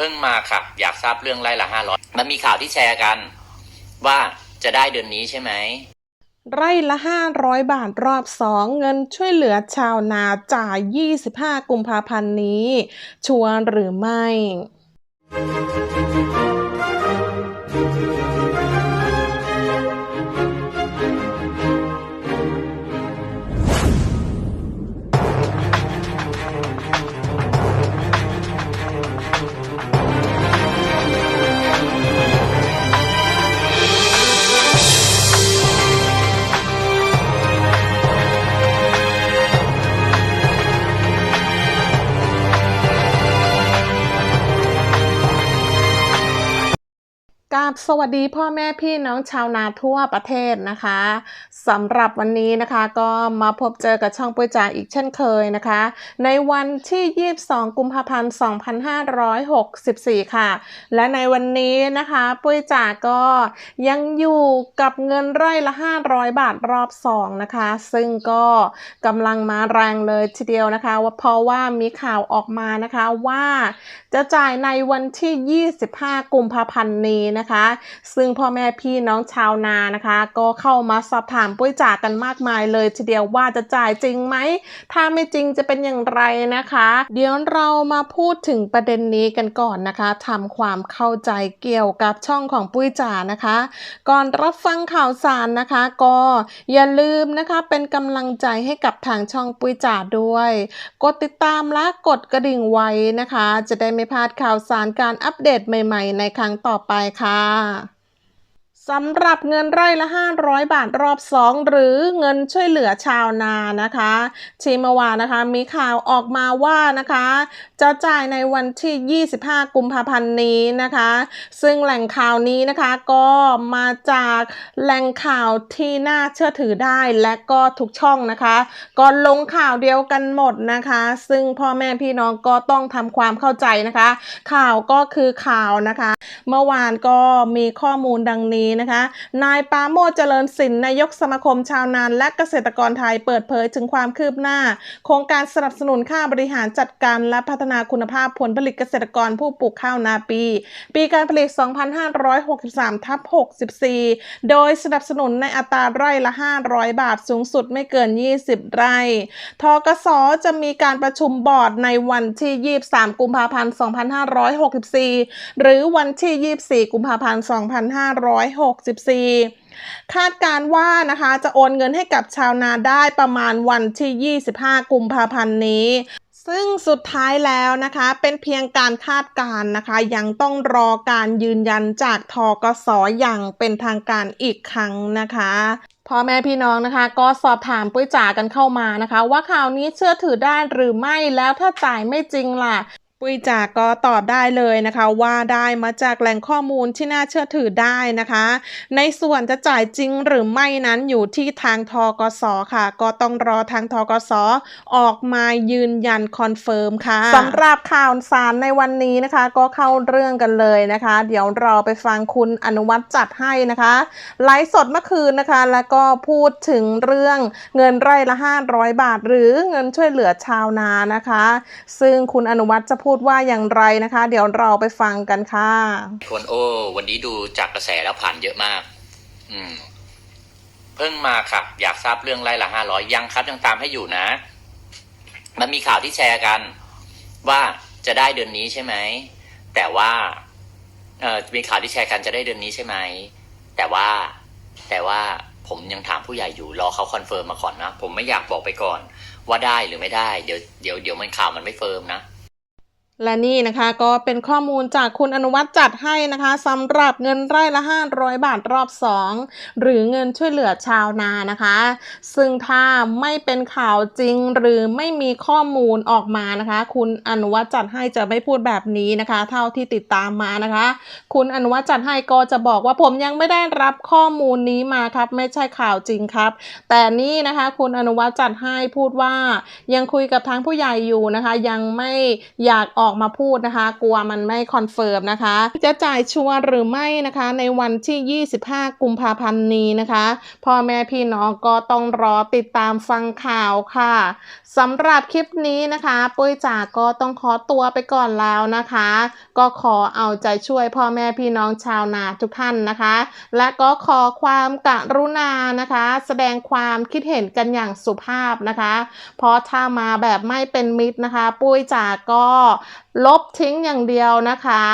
เพิ่งมาค่ะ อยากทราบเรื่องไร่ละห้าร้อยมันมีข่าวที่แชร์กัน ว่าจะได้เดือนนี้ใช่ไหม ไร่ละ 500 บาทรอบ2เงินช่วยเหลือชาวนาจ่าย 25 กุมภาพันธ์นี้ชัวร์หรือไม่ สวัสดีพ่อแม่พี่น้องชาวนาทั่วประเทศนะคะ สำหรับวันนี้นะคะก็มาพบเจอกับช่องปุ้ยจ่าอีกเช่นเคยนะคะ ในวันที่ 22 กุมภาพันธ์ 2564 ค่ะ และในวันนี้นะคะปุ้ยจ่าก็ยังอยู่กับเงินไร่ละ 500 บาทรอบ 2 นะคะ ซึ่งก็กำลังมาแรงเลยทีเดียวนะคะว่าเพราะว่ามีข่าวออกมานะคะว่าจะจ่ายในวันที่ 25 กุมภาพันธ์นี้นะคะ ซึ่งพ่อแม่พี่น้องชาวนานะคะ ก็เข้ามาสอบถามปุ้ยจ่ากันมากมายเลยทีเดียวว่าจะจ่ายจริงไหม ถ้าไม่จริงจะเป็นอย่างไรนะคะ เดี๋ยวเรามาพูดถึงประเด็นนี้กันก่อนนะคะทำความเข้าใจเกี่ยวกับช่องของปุ้ยจ่านะคะ ก่อนรับฟังข่าวสารนะคะ ก็อย่าลืมนะคะเป็นกำลังใจให้กับทางช่องปุ้ยจ่าด้วย กดติดตามและกดกระดิ่งไว้นะคะ จะได้ไม่พลาดข่าวสารการอัปเดตใหม่ ๆ ในครั้งต่อไปค่ะ สำหรับเงินไร่ละ 500 บาทรอบ 2 หรือเงินช่วยเหลือชาวนานะคะ ที่เมื่อวานนะคะมีข่าวออกมาว่านะคะ จะจ่ายในวันที่ 25 กุมภาพันธ์นี้นะคะ ซึ่งแหล่งข่าวนี้นะคะก็มาจากแหล่งข่าวที่น่าเชื่อถือได้และก็ทุกช่องนะคะ ก็ลงข่าวเดียวกันหมดนะคะ ซึ่งพ่อแม่พี่น้องก็ต้องทำความเข้าใจนะคะ ข่าวก็คือข่าวนะคะ เมื่อวานก็มีข้อมูลดังนี้นะคะ นายปาโมเจริญสินนายกสมาคมชาวนานและเกษตรกรไทยเปิดเผยถึงความคืบหน้า โครงการสนับสนุนค่าบริหารจัดการและพัฒนาคุณภาพผลผลิตเกษตรกรผู้ปลูกข้าวนาปี ปีการผลิต 2563ทับ64 โดยสนับสนุนในอัตราไร่ละ 500 บาทสูงสุดไม่เกิน 20 ไร่ทกสจะมีการประชุมบอร์ดในวันที่ 23 กุมภาพันธ์ 2564 หรือวันที่ 24 กุมภาพันธ์ 2564คาดการว่านะคะจะโอนเงินให้กับชาวนาได้ประมาณวันที่ 25 กุมภาพันธ์นี้ซึ่งสุดท้ายแล้วนะคะเป็นเพียงการคาดการณ์นะคะ ยังต้องรอการยืนยันจากทกสอย่างเป็นทางการอีกครั้งนะคะพ่อแม่พี่น้องนะคะ ก็สอบถามปุ้ยจ๋ากันเข้ามานะคะ ว่าข่าวนี้เชื่อถือได้หรือไม่แล้วถ้าจ่ายไม่จริงล่ะ ปุยจาก็ตอบได้เลยนะคะว่าได้มาจากแหล่งข้อมูลที่น่าเชื่อถือได้นะคะ ในส่วนจะจ่ายจริงหรือไม่นั้นอยู่ที่ทางทกสค่ะ ก็ต้องรอทางทกสออกมายืนยันคอนเฟิร์มค่ะสำหรับข่าวสารในวันนี้นะคะ ก็เข้าเรื่องกันเลยนะคะ เดี๋ยวเราไปฟังคุณอนุวัฒน์จัดให้นะคะไลฟ์สดเมื่อคืนนะคะ แล้วก็พูดถึงเรื่องเงินไร่ละ 500 บาท หรือเงินช่วยเหลือชาวนานะคะ ซึ่งคุณอนุวัฒน์จะพูดูดว่าอย่างไรนะคะ เดี๋ยวเราไปฟังกันค่ะคนโอ้วันนี้ดูจากกระแสแล้วผ่านเยอะมาก อืม เพิ่งมาค่ะ อยากทราบเรื่องไร่ละห้าร้อยยังครับยังตามให้อยู่นะ มันมีข่าวที่แชร์กัน ว่าจะได้เดือนนี้ใช่ไหมแต่ว่าเออมีข่าวที่แชร์กันจะได้เดือนนี้ใช่ไหมแต่ว่า แต่ว่าผมยังถามผู้ใหญ่อยู่รอเขาคอนเฟิร์มมาก่อนนะ ผมไม่อยากบอกไปก่อน ว่าได้หรือไม่ได้ เดี๋ยวเดี๋ยวเดี๋ยวมันข่าวมันไม่เฟิร์มนะ และนี่นะคะก็เป็นข้อมูลจากคุณอนุวัฒน์จัดให้นะคะสำหรับเงินไร่ละ 500 บาทรอบ 2 หรือเงินช่วยเหลือชาวนานะคะ ซึ่งถ้าไม่เป็นข่าวจริงหรือไม่มีข้อมูลออกมานะคะ คุณอนุวัฒน์จัดให้จะไม่พูดแบบนี้นะคะ เท่าที่ติดตามมานะคะ คุณอนุวัฒน์จัดให้ก็จะบอกว่าผมยังไม่ได้รับข้อมูลนี้มาครับ ไม่ใช่ข่าวจริงครับ แต่นี่นะคะคุณอนุวัฒน์จัดให้พูดว่ายังคุยกับทางผู้ใหญ่อยู่นะคะ ยังไม่อยากออกอกมาพูดนะคะ กลัวมันไม่คอนเฟิร์มนะคะ จะจ่ายชัวร์หรือไม่นะคะ ในวันที่ 25 กุมภาพันธ์นี้นะคะ พ่อแม่พี่น้องก็ต้องรอติดตามฟังข่าวค่ะสำหรับคลิปนี้นะคะ ปุ้ยจ๋าก็ต้องขอตัวไปก่อนแล้วนะคะ ก็ขอเอาใจช่วยพ่อแม่พี่น้องชาวนาทุกท่านนะคะ และก็ขอความกรุณานะคะ แสดงความคิดเห็นกันอย่างสุภาพนะคะ เพราะถ้ามาแบบไม่เป็นมิตรนะคะ ปุ้ยจ๋าก็ลบทิ้งอย่างเดียวนะคะ